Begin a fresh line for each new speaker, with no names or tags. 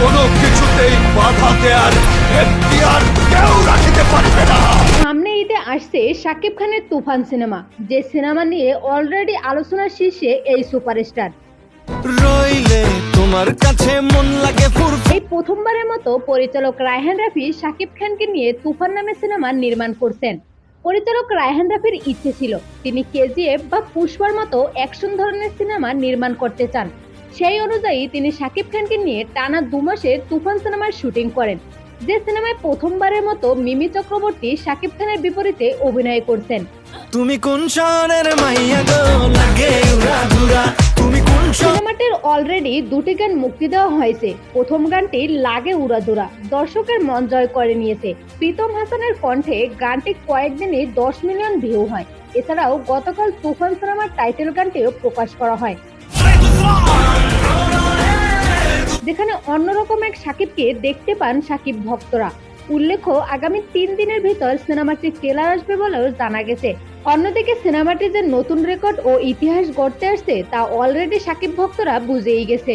কোনো কিছুতেই বাধা দেয়ার এখতিয়ার কেউ রাখিতে পারবে না।
সামনে ঈদে আসছে শাকিব খানের তুফান সিনেমা যে সিনেমা নিয়ে অলরেডি আলোচনার শীর্ষে এই সুপারস্টার।
রইলে তোমার কাছে মন লাগে
এই প্রথমবারের মতো পরিচালক রায়হান রাফি শাকিব খানকে নিয়ে তুফান নামে সিনেমা নির্মাণ করছেন। পরিচালক রায়হান রাফির ইচ্ছে ছিল তিনি কেজিএফ বা পুষ্পার মতো অ্যাকশন ধরনের সিনেমা নির্মাণ করতে চান। সেই অনুযায়ী তিনি শাকিব খানকে নিয়ে টানা দু মাসে তুফান সিনেমার শুটিং করেন যে সিনেমায় প্রথমবারের মতো মিমি চক্রবর্তী শাকিব খানের বিপরীতে অভিনয় করছেন।
তুমি কোন শহরের মাইয়া গো? লাগে উড়া ধুরা। তুমি কোন
সিনেমাটির অলরেডি দুটি গান মুক্তি দেওয়া হয়েছে। প্রথম গানটি লাগে উড়াদুরা দর্শকের মন জয় করে নিয়েছে। প্রীতম হাসানের কণ্ঠে গানটি কয়েকদিনে দশ মিলিয়ন ভিউ হয়। এছাড়াও গতকাল তুফান সিনেমার টাইটেল গানটিও প্রকাশ করা হয়। অন্যরকম এক সাকিবকে দেখতে পান সাকিব ভক্তরা। উল্লেখ্য, আগামী তিন দিনের ভিতর সিনেমাটি ট্রেলার আসবে বলেও জানা গেছে। অন্যদিকে সিনেমাটি যে নতুন রেকর্ড ও ইতিহাস গড়তে আসছে, তা অলরেডি সাকিব ভক্তরা বুঝেই গেছে।